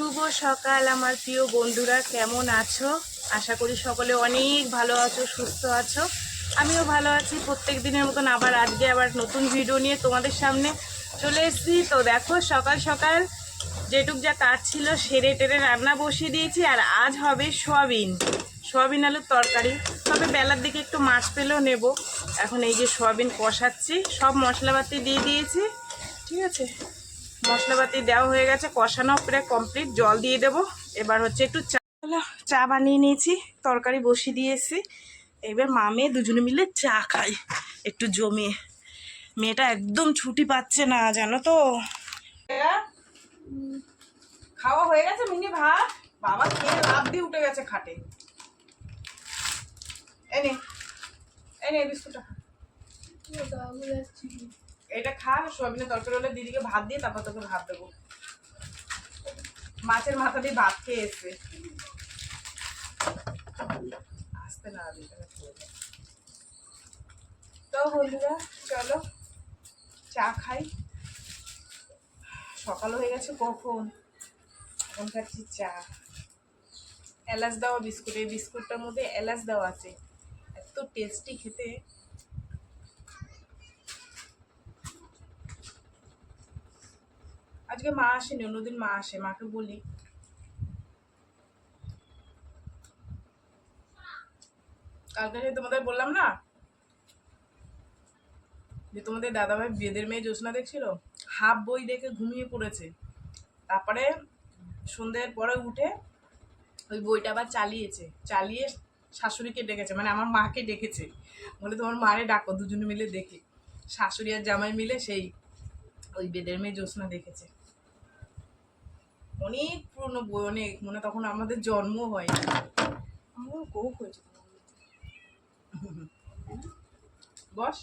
শুভ সকাল, আমার প্রিয় বন্ধুরা, কেমন আছো? আশা করি সকলে অনেক ভালো আছো, সুস্থ আছো। আমিও ভালো আছি, প্রত্যেক দিনের মতন আবার আজকে আবার নতুন ভিডিও নিয়ে তোমাদের সামনে চলে এসেছি। তো দেখো, সকাল সকাল যেটুক যা কাজ ছিল, সেরে টেরে রান্না বসিয়ে দিয়েছি, আর আজ হবে সোয়াবিন। সোয়াবিন আলুর তরকারি। তবে বেলার দিকে একটু মাছ পেলেও নেব। এখন এই যে সোয়াবিন কষাচ্ছি, সব মশলাপাতি দিয়ে দিয়েছি। ঠিক আছে? মশলাপাতি দেওয়া হয়ে গেছে, কষানো প্রায় কমপ্লিট জল দিয়ে দেব। এবার হচ্ছে একটু চা চা বানিয়ে নিয়েছি, তরকারি বসিয়ে দিয়েছি। এবার মা মেয়ে দুজনে মিলে চা খাই, একটু জমিয়ে। মেয়েটা একদম ছুটি পাচ্ছে না, জানো তো। খাওয়া হয়ে গেছে মিনি ভাত। বাবা খেয়ে লাভ দিয়ে উঠে গেছে খাটে। এনে এনে বিস্কুটটা এটা খা, সোয়াবিনের তরকারি হলে দিদিকে ভাত দিয়ে তারপর তোকে ভাত দেবো। মাছের মাথা দিয়ে ভাত খেয়ে এসছে। আসতে না তো বন্ধুরা, চলো, চা খাই। সকাল হয়ে গেছে কখন? এখন খাচ্ছি চা। এলাচ দেওয়া বিস্কুট, এই বিস্কুটটার মধ্যে এলাচ দেওয়া আছে। এত টেস্টি খেতে। আজকে মা আসেনি, অন্যদিন মা আসে, মাকে বলি। কালকে তোমাদের বললাম না, যে তোমাদের দাদাভাই বেদের মেয়ে জ্যোৎস্না দেখছিল, হাফ বই দেখে ঘুমিয়ে পড়েছে। তারপরে সন্ধ্যের পরে উঠে ওই বইটা আবার চালিয়েছে, চালিয়ে শাশুড়িকে ডেকেছে মানে আমার মাকে ডেকেছে। বলে তোমার মারে ডাকো, দুজনে মিলে দেখে। শাশুড়ি আর জামাই মিলে সেই ওই বেদের মেয়ে জ্যোৎস্না দেখেছে। অনেক পুরনো বই অনেক। মানে তখন আমাদের জন্ম হয় আমারও হয়েছে বস।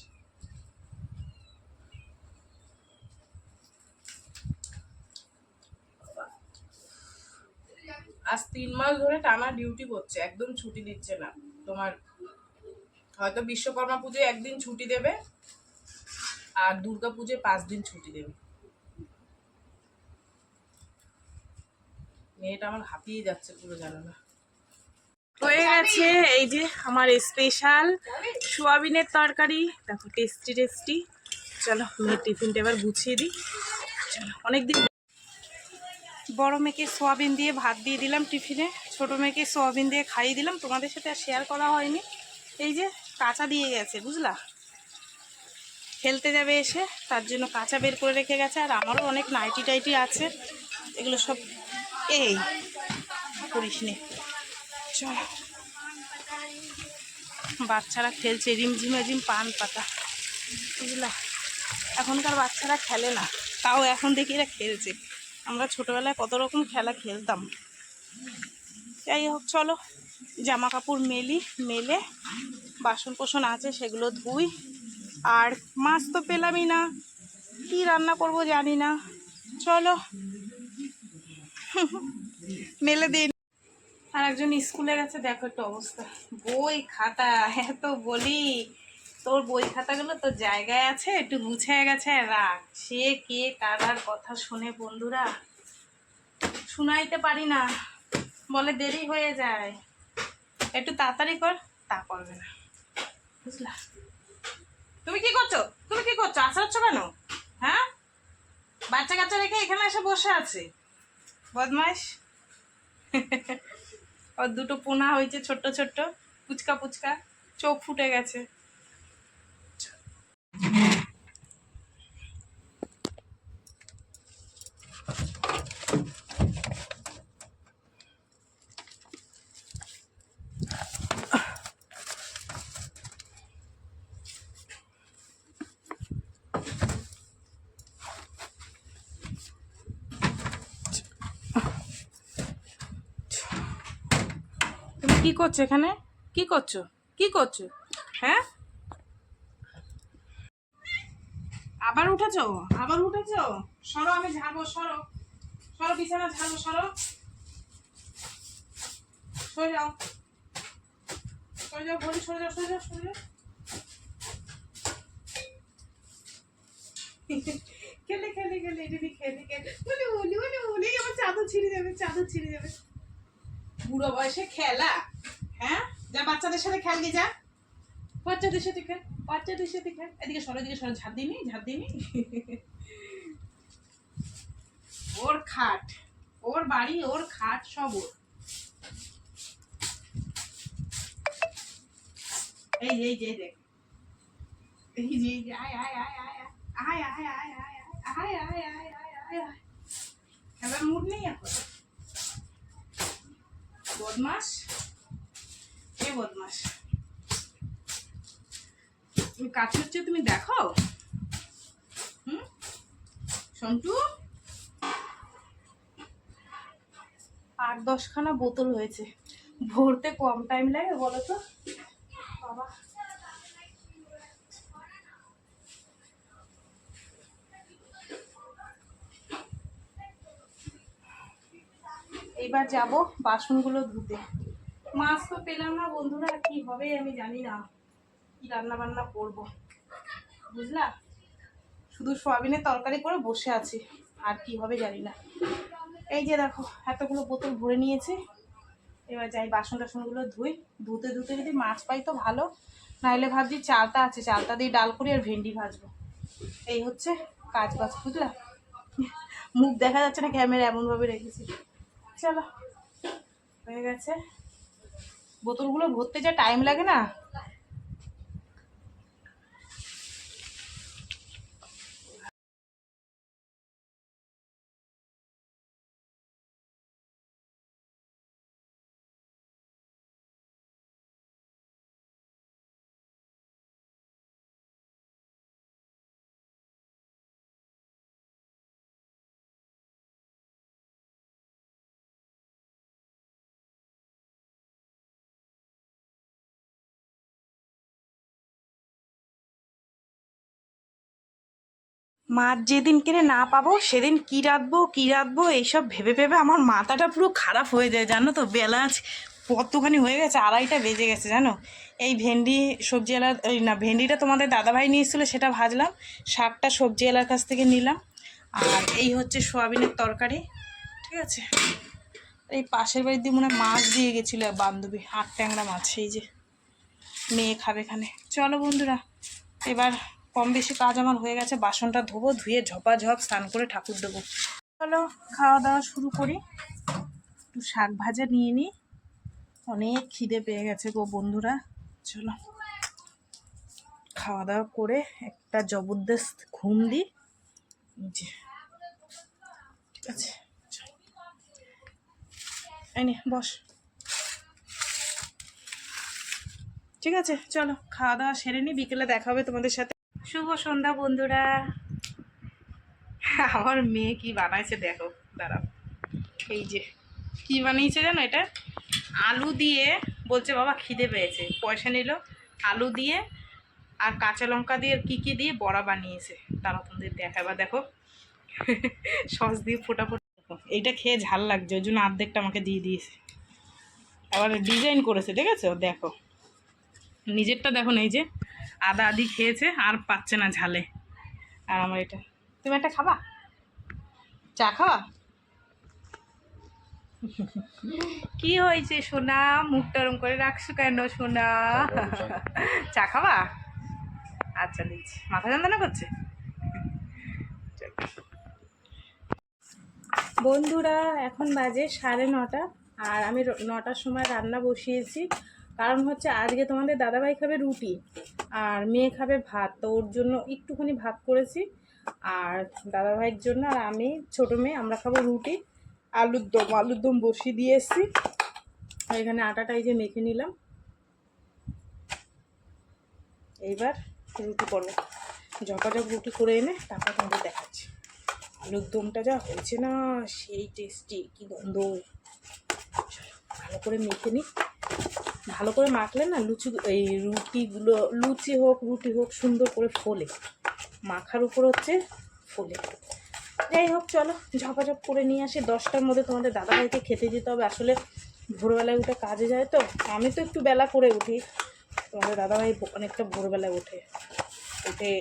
আজ তিন মাস ধরে টানা ডিউটি করছে একদম ছুটি দিচ্ছে না। তোমার হয়তো বিশ্বকর্মা পুজোয় একদিন ছুটি দেবে আর দুর্গা পুজোয় পাঁচ দিন ছুটি দেবে। মেয়েটা আমার হাঁপিয়ে যাচ্ছে পুরো জানো না হয়ে গেছে এই যে আমার স্পেশাল সোয়াবিনের তরকারি। দেখো টেস্টি টেস্টি চলো মেয়ের টিফিনটা এবার গুছিয়ে দিই। চলো অনেকদিন বড় মেয়েকে সোয়াবিন দিয়ে ভাত দিয়ে দিলাম টিফিনে। ছোট মেয়েকে সোয়াবিন দিয়ে খাইয়ে দিলাম। তোমাদের সাথে আর শেয়ার করা হয়নি। এই যে কাঁচা দিয়ে গেছে বুঝলা? খেলতে যাবে এসে তার জন্য কাঁচা বের করে রেখে গেছে। আর আমারও অনেক নাইটি টাইটি আছে। এগুলো সব এই করিস নে চল। বাচ্চারা খেলছে রিমঝিম রিম পান পাতা। বুঝলা? এখনকার বাচ্চারা খেলে না। তাও এখন দেখি এরা খেলছে। আমরা ছোটোবেলায় কত রকম খেলা খেলতাম। যাই হোক, চলো। জামা কাপড় মেলি, মেলে বাসন কোসন আছে সেগুলো ধুই। আর মাছ তো পেলামই না। কি রান্না করব জানি না। চলো। মেলে দিন আর একজন স্কুলে গেছে, দেখো একটু অবস্থা। বই খাতা, এত বলি। তোর বই খাতাগুলো তোর জায়গায় আছে? একটু গুছিয়ে গেছে, রাখ। সে, কে কারার কথা শুনে বন্ধুরা? শুনাইতে পারি না। বলে দেরি হয়ে যায়। একটু তাড়াতাড়ি কর, তা করবে না। বুঝলা? তুমি কি করছ? তুমি কি করছ? আসাচ্ছ কেন? হ্যাঁ? বাচ্চা কাচ্চা রেখে এখানে এসে বসে আছে। বদমাইশ ওর দুটো পোনা হয়েছে ছোট্ট ছোট্ট পুচকা পুচকা চোখ ফুটে গেছে তুমি কি করছ এখানে? কি করছ? কি করছ? হ্যাঁ? আবার উঠেছো? আবার উঠেছো? সরো, আমি ঝাড়বো, সরো। সরো, বিছানা ঝাড়বো, সরো। সরে যাও। সরে যাও সরে যাও সরে যাও সরে যাও। খেলে খেলে খেলে এটা খেলে খেলে। বলি বলে বলি আমার চাদর ছিঁড়ে যাবে চাদর ছিঁড়ে যাবে বুড়ো বয়সে খেলা? যা বাচ্চাদের সাথে খেল গে যা বাচ্চাদের সাথে খেল বাচ্চাদের সাথে খেল এদিকে সরো এদিকে সরো ঝাড় দিনি ঝাড় দিনি ওর খাট ওর বাড়ি ওর খাট সব ওর এই এই যে দেখ এই যে আয় আয় আয় আয় আয় আয় আয় আয় আয় আয় আয় আয় আয় আয় খেলার মুড নেই এখন বদমাস কাজ হচ্ছে, তুমি দেখো। হুম? সন্টু আট দশখানা বোতল হয়েছে। ভরতে কম টাইম লাগে, বলো তো? বাবা। এইবার যাব বাসনগুলো ধুতে। মাছ তো পেলাম না বন্ধুরা, কি হবে আমি জানি না। রান্না বান্না করব? বুঝলা? শুধু সোয়াবিনের তরকারি করে বসে আছি, আর কি হবে জানি না। এই যে দেখো, এতগুলো বোতল ভরে নিয়েছি। এবার যাই বাসন টাসনগুলো ধুই। ধুতে ধুতে যদি মাছ পাই তো ভালো, নাহলে ভাবছি চালটা আছে, চালটা দিয়ে ডাল করি আর ভেন্ডি ভাজবো। এই হচ্ছে কাজ বাজ, বুঝলা? মুখ দেখা যাচ্ছে না, ক্যামেরা এমনভাবে রেখেছি। চলো, হয়ে গেছে। বোতলগুলো ভরতে যা টাইম লাগে না মাছ যেদিন কিনে না পাবো, সেদিন কি রাঁধবো কি রাঁধবো, এইসব ভেবে ভেবে আমার মাথাটা পুরো খারাপ হয়ে যায়, জানো তো? বেলা কতখানি হয়ে গেছে, আড়াইটা বেজে গেছে, জানো? এই ভেন্ডি সবজি এলার, এই না, ভেন্ডিটা তোমাদের দাদাভাই নিয়ে এসেছিল সেটা ভাজলাম, শাকটা সবজি এলার কাছ থেকে নিলাম, আর এই হচ্ছে সোয়াবিনের তরকারি, ঠিক আছে? এই পাশের বাড়ির দিয়ে মনে মাছ দিয়ে গেছিল বান্ধবী আট ট্যাংরা মাছ, এই যে, মেয়ে খাবে এখানে। চলো বন্ধুরা, এবার কম বেশি কাজ আমার হয়ে গেছে, বাসনটা ধোবো, ধুয়ে ঝপাঝপ স্নান করে ঠাকুর দেবো। চলো, খাওয়া দাওয়া শুরু করি। একটু শাক ভাজা নিয়ে নিই অনেক খিদে পেয়ে গেছে গো বন্ধুরা। চলো, খাওয়া দাওয়া করে একটা জবরদস্ত ঘুম দিই। যে, ঠিক আছে। এই বস। ঠিক আছে, চলো, খাওয়া দাওয়া সেরে নি, বিকেলে দেখা হবে তোমাদের সাথে। শুভ সন্ধ্যা বন্ধুরা। আমার মেয়ে কি বানাইছে দেখো, দাঁড়াও। এই যে, কি বানিয়েছে জানো এটা? আলু দিয়ে বলছে, বাবা, খিদে পেয়েছে। পয়সা নিল, আলু দিয়ে আর কাঁচা লঙ্কা দিয়ে কি কি দিয়ে বড়া বানিয়েছে। তারা তোমাদের দেখাবার দেখো। সস দিয়ে ফোটা ফোটা এইটা খেয়ে ঝাল লাগছে, ওই জন্য আর্ধেকটা আমাকে দিয়ে দিয়েছে। আবার ডিজাইন করেছে ঠিক আছে দেখো। নিজেরটা দেখো না, এই যে। আদা আদি খেয়েছে, আর পাচ্ছে না ঝালে। আর আমার এটা। তুমি একটা খাবা? চা খাওয়া? কি হয়েছে সোনা? মুখটা ওরম করে রাখছো কেন সোনা? চা খাবা? আচ্ছা দিচ্ছি। মাথা যন্ত্রণা করছে? বন্ধুরা, এখন বাজে সাড়ে নটা, আর আমি নটার সময় রান্না বসিয়েছি। কারণ হচ্ছে আজকে তোমাদের দাদাভাই খাবে রুটি আর মেয়ে খাবে ভাত। তো ওর জন্য একটুখানি ভাত করেছি। আর দাদাভাইয়ের জন্য আর আমি ছোটো মেয়ে, আমরা খাব রুটি, আলুর দম আলুর দম বসিয়ে দিয়ে এসেছি। এখানে আটাটা এই যে মেখে নিলাম। এইবার রুটি করব। ঝপাঝপ রুটি করে এনে তারপর তোমাদের দেখাচ্ছি। আলুর দমটা যা হয়েছে না, সেই টেস্টি কি গন্ধ। ভালো করে মেখে নিই। ভালো করে মাখলে না লুচি, এই রুটিগুলো, লুচি হোক, রুটি হোক, সুন্দর করে ফোলে। মাখার উপর হচ্ছে ফোলে। যাই হোক, চলো, ঝপাঝপ করে নিয়ে আসি। দশটার মধ্যে তোমাদের দাদাভাইকে খেতে যেতে হবে। আসলে ভোরবেলায় উঠে কাজে যায় তো, আমি তো একটু বেলা করে উঠি। তোমাদের দাদাভাই অনেকটা ভোরবেলায় ওঠে। উঠে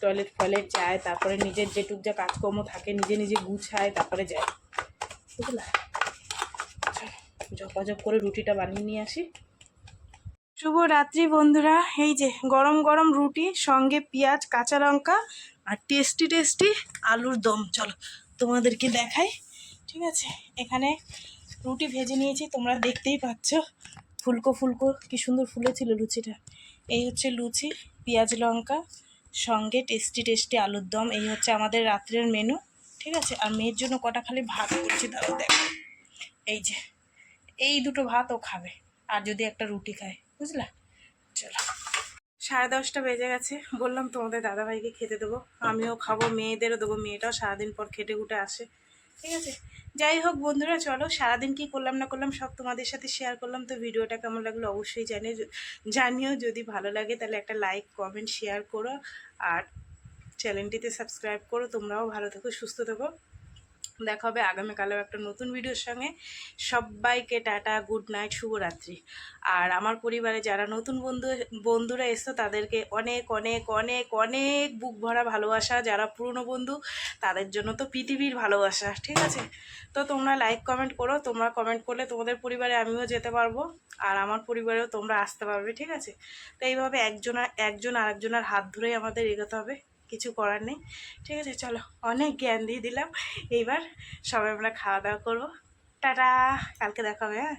টয়লেট ফয়লেট যায়, তারপরে নিজের যেটুক যা কাজকর্ম থাকে, নিজে নিজে গুছায়, তারপরে যায়। বুঝলা? ঝপাঝপ করে রুটিটা বানিয়ে নিয়ে আসি। শুভ রাত্রি বন্ধুরা। এই যে গরম গরম রুটি, সঙ্গে পেঁয়াজ, কাঁচা লঙ্কা আর টেস্টি টেস্টি আলুর দম। চলো তোমাদেরকে দেখাই। ঠিক আছে? এখানে রুটি ভেজে নিয়েছি, তোমরা দেখতেই পাচ্ছ। ফুলকো ফুলকো, কি সুন্দর ফুলেছিল লুচিটা। এই হচ্ছে লুচি, পেঁয়াজ, লঙ্কা, সঙ্গে টেস্টি টেস্টি আলুর দম। এই হচ্ছে আমাদের রাত্রের মেনু ঠিক আছে? আর মেয়ের জন্য কটা খালি ভাত করছি তাহলে দেখো। এই যে এই দুটো ভাত ও খাবে। আর যদি একটা রুটি খায়, বুঝলা? চলো। সাড়ে দশটা বেজে গেছে। বললাম তোমাদের দাদাভাইকে খেতে দেবো। আমিও খাব, মেয়েদেরও দেবো। মেয়েটাও সারাদিন পর খেটে উঠে আসে। ঠিক আছে? যাই হোক বন্ধুরা, চলো। সারাদিন কি করলাম না করলাম সব তোমাদের সাথে শেয়ার করলাম। তো ভিডিওটা কেমন লাগল অবশ্যই জানিও জানিও। যদি ভালো লাগে তাহলে একটা লাইক কমেন্ট শেয়ার করো। আর চ্যানেলটিতে সাবস্ক্রাইব করো। তোমরাও ভালো থেকো, সুস্থ থেকো। দেখা হবে। আগামীকালেও একটা নতুন ভিডিওর সঙ্গে। সবাইকে টাটা, গুড নাইট, শুভরাত্রি। আর আমার পরিবারে যারা নতুন বন্ধু, বন্ধুরা এসছো, তাদেরকে অনেক অনেক অনেক অনেক বুক ভরা ভালোবাসা। যারা পুরনো বন্ধু, তাদের জন্য তো পৃথিবীর ভালোবাসা, ঠিক আছে? তো তোমরা লাইক কমেন্ট করো। তোমরা কমেন্ট করলে তোমাদের পরিবারে আমিও যেতে পারব। আর আমার পরিবারেও তোমরা আসতে পারবে, ঠিক আছে? তো এইভাবে একজন একজন আরেকজনের হাত ধরেই আমাদের এগোতে হবে। কিছু করার নেই। ঠিক আছে, চলো অনেক জ্ঞান দিয়ে দিলাম। এইবার সবাই আমরা খাওয়া দাওয়া করব। টাটা! কালকে দেখা হবে হ্যাঁ?